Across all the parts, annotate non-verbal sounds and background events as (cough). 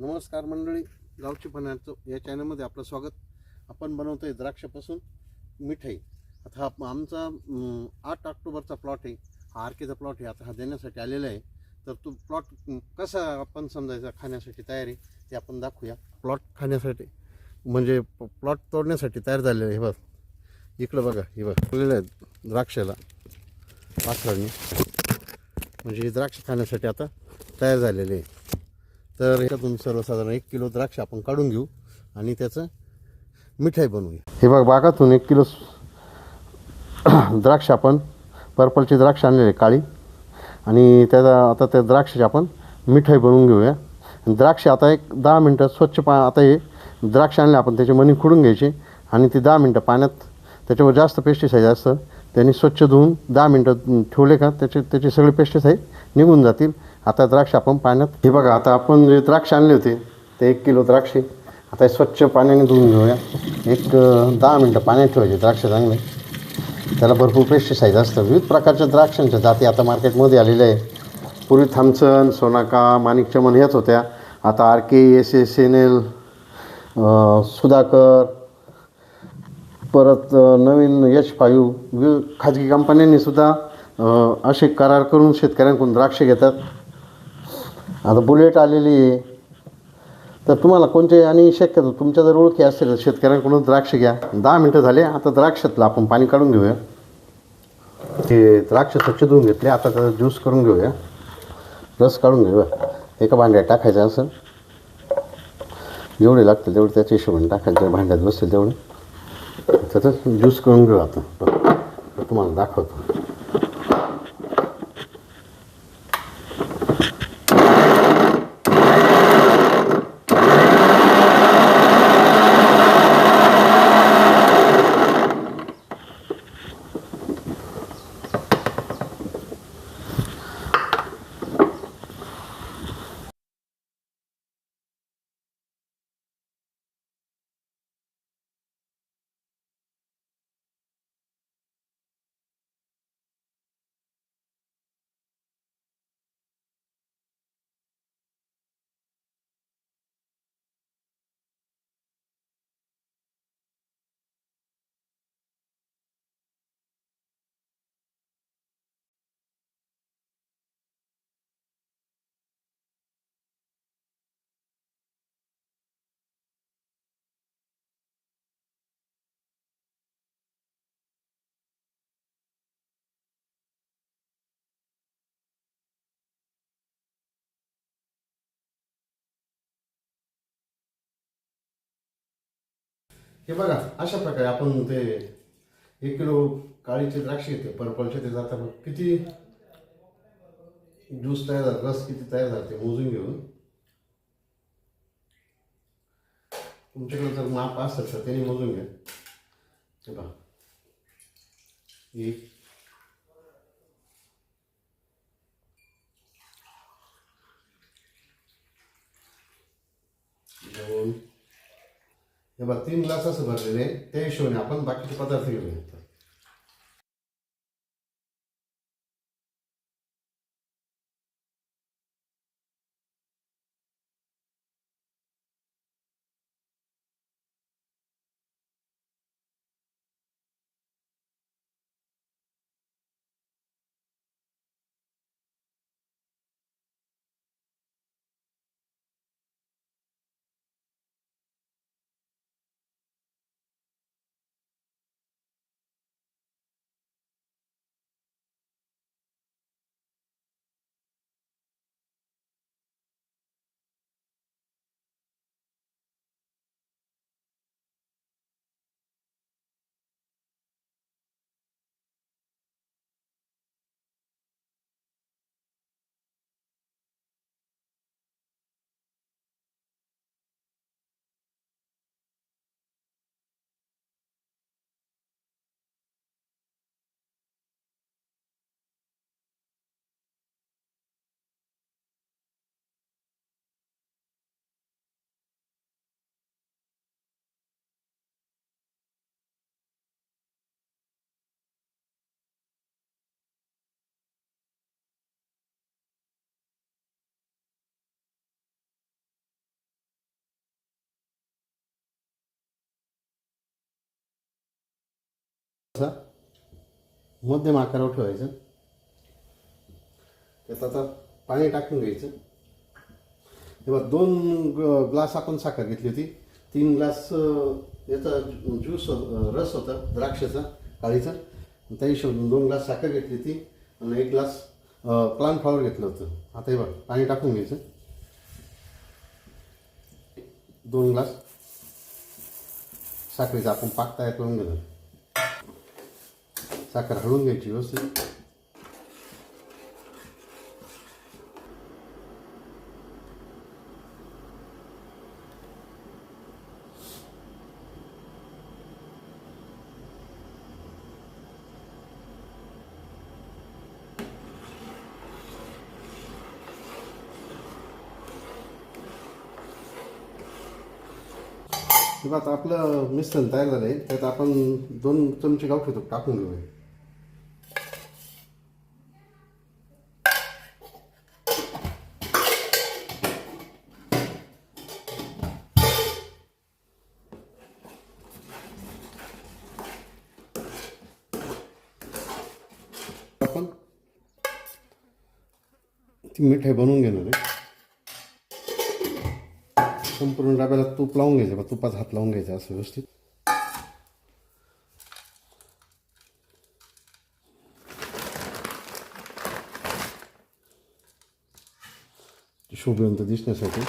नमस्कार मंडळी गावची पण्याचं या चॅनलमध्ये आपलं स्वागत. आपण बनवतो आहे द्राक्षापासून मिठाई. आता हा आमचा आठ ऑक्टोबरचा प्लॉट आहे. हा आरकेचा प्लॉट आहे. आता हा देण्यासाठी आलेला आहे. तर तो प्लॉट कसा आपण समजायचा? खाण्यासाठी तयारी ते आपण दाखवूया. प्लॉट खाण्यासाठी म्हणजे प्लॉट तोडण्यासाठी तयार झालेलं आहे. हे बघ. इकडं बघा. हे बघ. ठेवलेलं आहे द्राक्षाला. पाखरांनी म्हणजे हे द्राक्ष खाण्यासाठी आता तयार झालेले आहे. तर ह्याच्यातून सर्वसाधारण एक किलो द्राक्ष आपण काढून घेऊ आणि त्याचं मिठाई बनवूया. हे बघ बागातून एक किलो (clears throat) द्राक्ष आपण पर्पलची द्राक्ष आणलेली काळी. आणि त्याचा आता त्या द्राक्षाची आपण मिठाई बनवून घेऊया. द्राक्ष आता एक दहा मिनटं स्वच्छ पा आता हे द्राक्ष आणले आपण त्याचे मणी खुडून घ्यायचे. आणि ते दहा मिनटं पाण्यात त्याच्यावर जास्त पेस्टिसाईड असतं त्यांनी स्वच्छ धुवून दहा मिनटं ठेवले का त्याचे त्याचे सगळे पेस्टिसाईड निघून जातील. आता द्राक्ष आपण पाण्यात हे बघा आता आपण जे द्राक्ष आणले होते ते एक किलो द्राक्षे आता हे स्वच्छ पाण्याने धुवून घेऊया. एक दहा मिनटं पाण्यात ठेवायचे द्राक्ष चांगले. त्याला भरपूर पेस्टिसाईड असतं विविध प्रकारच्या द्राक्षांच्या जाती आता मार्केटमध्ये आलेल्या आहे पूर्वी थामसन सोनाका माणिक चमन ह्याच होत्या. आता R K S S N L Sudhakar परत नवीन एच फायू विविध खाजगी कंपन्यांनी सुद्धा असे करार करून शेतकऱ्यांकडून द्राक्ष घेतात. आता बुलेट आलेली आहे. तर तुम्हाला कोणते आणि शक्यतो तुमच्या जर ओळखी असेल तर शेतकऱ्यांकडून द्राक्ष घ्या. दहा मिनटं झाले आता द्राक्षातलं आपण पाणी काढून घेऊया. ते द्राक्ष स्वच्छ धुवून घेतले आता त्याचा ज्यूस करून घेऊया. रस काढून घेऊया. एका भांड्यात टाकायचं असं जेवढे लागतील तेवढे त्याच्या हिशोबाने टाकायचे भांड्यात बसतील तेवढे. त्याचं ज्यूस करून घेऊ आता. तुम्हाला दाखवतो. हे बघा अशा प्रकारे आपण ते एक किलो काळीचे द्राक्ष येते पर्पलचे ते जाता मग किती ज्यूस तयार झाला रस किती तयार झाला ते मोजून घेऊन. तुमच्याकडे जर माप असेल तर त्यांनी मोजून घ्या. हे बघा. एक दोन हे बघा तीन ग्लास असं भरलेले त्या हिशोबाने आपण बाकीचे पदार्थ घेऊया. मध्यम आकारावर ठेवायचं. त्यात आता पाणी टाकून घ्यायचं. तेव्हा दोन ग्लास आपण साखर घेतली होती. तीन ग्लास याचा ज्यूस हो- रस होता द्राक्षाचा काळीचा. त्या हिशोबाने दोन ग्लास साखर घेतली होती आणि एक ग्लास प्लांट फ्लॉवर घेतलं होतं. आता हे बघ पाणी टाकून घ्यायचं. दोन ग्लास साखरेचा आपण पाक तयार करून घेणार. साखर हळून घ्यायची व्यवस्थित. किंवा आता आपलं मिश्रण तयार झालं आहे त्यात आपण दोन चमचे गावठी तूप टाकून घेऊया. ती मिठाई बनवून घेणार आहे. संपूर्ण डब्याला तूप लावून घ्यायचं बा तुपात हात लावून घ्यायचा असं व्यवस्थित. शोभेवंत दिसण्यासाठी.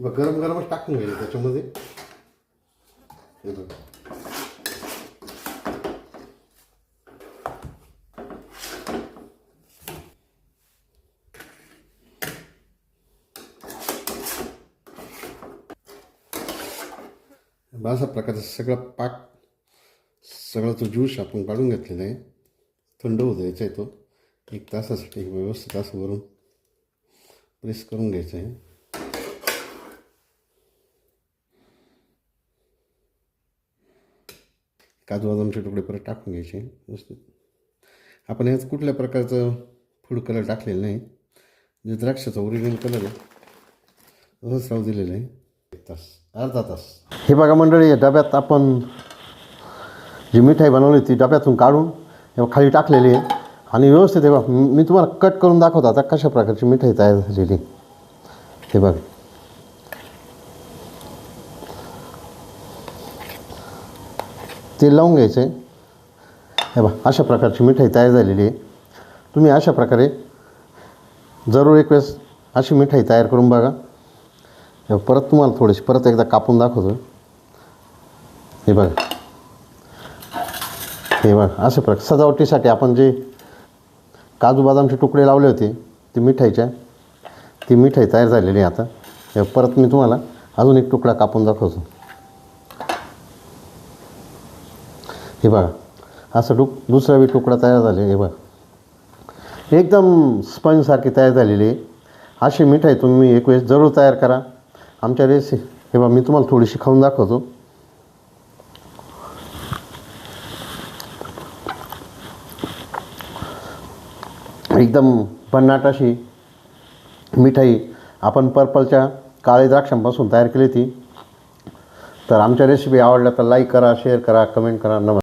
गरम गरमच टाकून घ्यायचं त्याच्यामध्ये हे बघ अशा प्रकारचा सगळा पाक सगळा तो ज्यूस आपण काढून घेतलेला आहे. थंड होऊ द्यायचा आहे तो. एक तासासाठी व्यवस्थित असं वरून प्रेस करून घ्यायचं आहे. काजू बदामचे तुकडे परत टाकून घ्यायचे व्यवस्थित. आपण ह्यात कुठल्या प्रकारचं फूड कलर टाकलेलं नाही. जे द्राक्षाचा ओरिजिनल कलर आहे तसंच राहू दिलेलं आहे. एक तास अर्धा तास. हे बघा मंडळी या डब्यात आपण जी मिठाई बनवली ती डब्यातून काढून खाली टाकलेली आहे. आणि व्यवस्थित हे बघा मी तुम्हाला कट करून दाखवतो आता कशा प्रकारची मिठाई तयार झालेली हे बघा. ते लावून घ्यायचं. आहे हे बघा अशा प्रकारची मिठाई तयार झालेली आहे. तुम्ही अशा प्रकारे जरूर एक वेळेस अशी मिठाई तयार करून बघा परत तुम्हाला थोडीशी परत एकदा कापून दाखवतो. हे बघा. हे बघा अशा प्रकार. सजावटीसाठी आपण जे काजू बदामचे तुकडे लावले होते ते मिठाईच्या ती मिठाई तयार झालेली आहे आता. हे परत मी तुम्हाला अजून एक तुकडा कापून दाखवतो. हे बघा असं टुक दुसरा बी तुकडा तयार झाले हे बघा. एकदम स्पंजसारखी तयार झालेली आहे. अशी मिठाई तुम्ही एक वेळेस जरूर तयार करा. आमच्या रेसि हे बघा मी तुम्हाला थोडीशी खाऊन दाखवतो. एकदम भन्नाट अशी मिठाई आपण पर्पलच्या काळे द्राक्षांपासून तयार केली ती तर आमच्या रेसिपी आवडल्या तर लाईक करा शेअर करा कमेंट करा. नमस्कार.